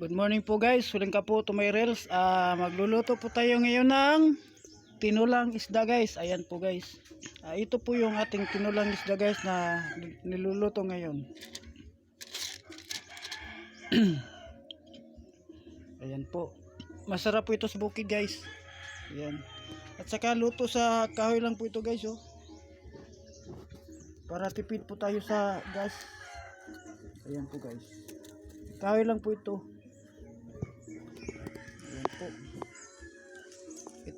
Good morning po guys, huling ka po to my reels. Ah, magluluto po tayo ngayon ng tinulang isda guys. Ayan po guys. Ah, ito po yung ating tinulang isda guys na niluluto ngayon. Ayan po. Masarap po ito sa bukid guys. Ayan. At saka luto sa kahoy lang po ito guys oh. Para tipid po tayo sa gas. Ayan po guys. Kahoy lang po ito.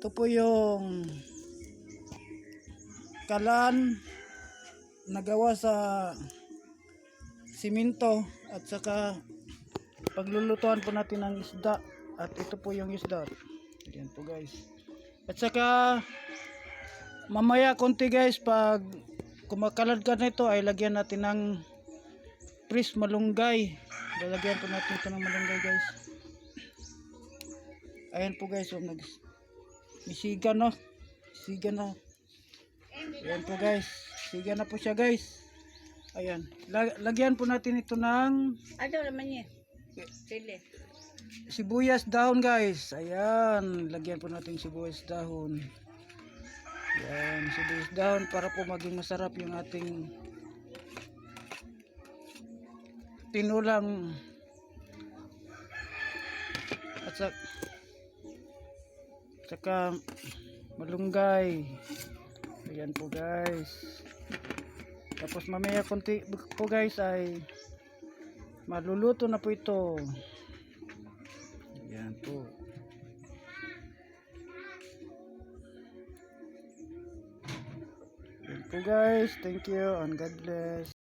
Ito po yung kalan nagawa sa simento at saka paglulutuan po natin ng isda at ito po yung isda. Ayan po guys. At saka mamaya konti guys pag kumakalad ka nito ay lagyan natin ng pris malunggay. Lalagyan po natin ito ng malunggay guys. Ayan po guys, oh, nag isiga na. Isiga na. Ayan po guys. Isiga na po siya guys. Ayan. Lag- lagyan po natin ito ng Ano naman niya? Sili. sibuyas dahon guys. Ayan. Lagyan po natin sibuyas dahon. Ayan. Sibuyas dahon para po maging masarap yung ating tinulang at sa saka malunggay. Ayan po guys. Tapos mamaya konti po guys ay maluluto na po ito. Ayan po. Ayan po guys. Thank you and God bless